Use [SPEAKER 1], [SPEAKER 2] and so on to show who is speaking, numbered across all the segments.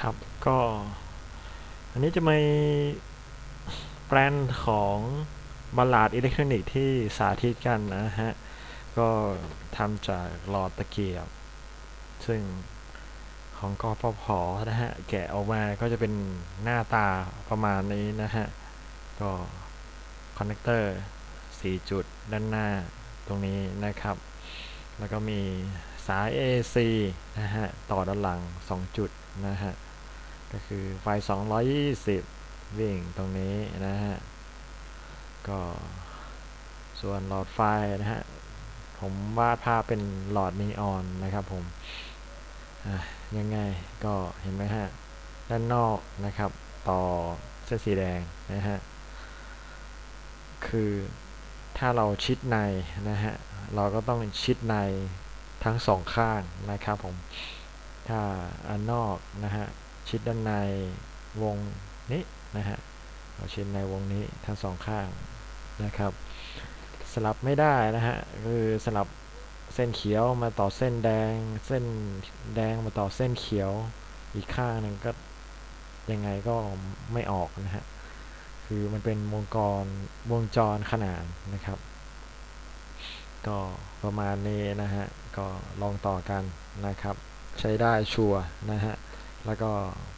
[SPEAKER 1] ครับ ก็ อันนี้จะมีแบรนด์ของบัลลาดอิเล็กทรอนิกส์ที่สาธิตกันนะฮะ ก็ทำจากหลอดตะเกียบ ซึ่งของกอพพนะฮะ แกะออกมาก็จะเป็นหน้าตาประมาณนี้นะฮะ ก็คอนเนคเตอร์ 4 จุดด้านหน้าตรงนี้นะครับ แล้วก็มีสาย AC นะฮะ ต่อด้านหลัง 2 จุดนะฮะ ก็คือไฟ 220 วิ่งตรงนี้นะฮะ ก็ส่วนหลอดไฟนะฮะ ผมวาดภาพเป็นหลอดนีออนนะครับผมยังไงก็เห็นไหมฮะ ด้านนอกนะครับ ต่อเส้นสีแดงนะฮะ คือถ้าเราชิดในนะฮะ เราก็ต้องชิดในทั้งสองข้างนะครับผม ถ้าอันนอกนะฮะ ชิดด้านในวงนี้นะฮะเราชิดในวงนี้ทั้งสองข้างนะครับ สลับไม่ได้นะฮะคือสลับเส้นเขียวมาต่อเส้นแดง เส้นแดงมาต่อเส้นเขียวอีกข้างหนึ่งก็ยังไงก็ไม่ออกนะฮะคือมันเป็นวงกรวงจรขนานนะครับ ก็ประมาณนี้นะฮะก็ลองต่อกันนะครับ ใช้ได้ชัวร์นะฮะ แล้วก็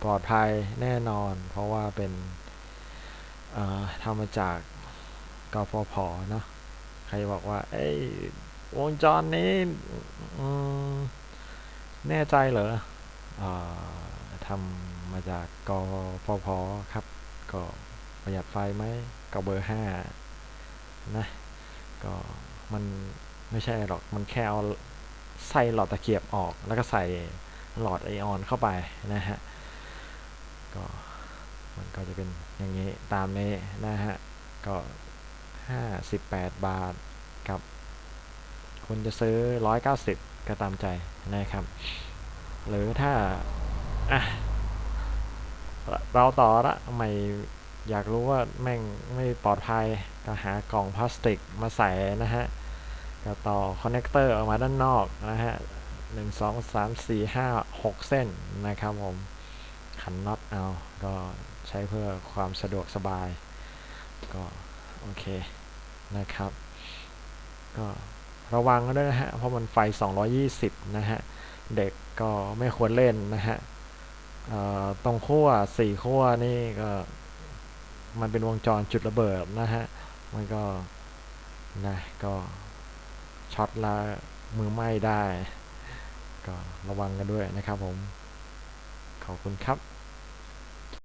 [SPEAKER 1] ปลอดภัยแน่นอน เพราะว่าเป็นทำมาจากกฟผเนาะใครบอกว่า เอ้ยวงจรนี้แน่ใจเหรอออทำมาจากกฟผครับ ก็ประหยัดไฟไหมก็เบอร์ห้านะก็มันไม่ใช่หรอก มันแค่เอาใส่หลอดตะเกียบออก แล้วก็ใส่ หลอดไอออนเข้าไปนะฮะก็มันก็จะเป็นอย่างนี้ตามนี้นะฮะก็ 58 บาทกับ คุณจะซื้อ 190 ก็ตามใจนะครับ หรือถ้าอะเราต่อละไม่อยากรู้ว่าแม่งไม่ปลอดภัยก็หากล่องพลาสติกมาใส่นะฮะก็ต่อคอนเนคเตอร์ออกมาด้านนอกนะฮะ หนึ่งสองสามสี่ห้าหกเส้นนะครับผมขันน็อตเอา ก็ใช้เพื่อความสะดวกสบาย ก็โอเคนะครับ ก็ระวังกันด้วยนะฮะ เพราะมันไฟ 220 นะฮะ เด็กก็ไม่ควรเล่นนะฮะเอ่อตรงขั้วสี่ขั้วนี่ก็มันเป็นวงจรจุดระเบิดนะฮะ มันก็นะก็ช็อตละมือไหม้ได้ ก็ระวังกันด้วยนะครับผม ขอบคุณครับ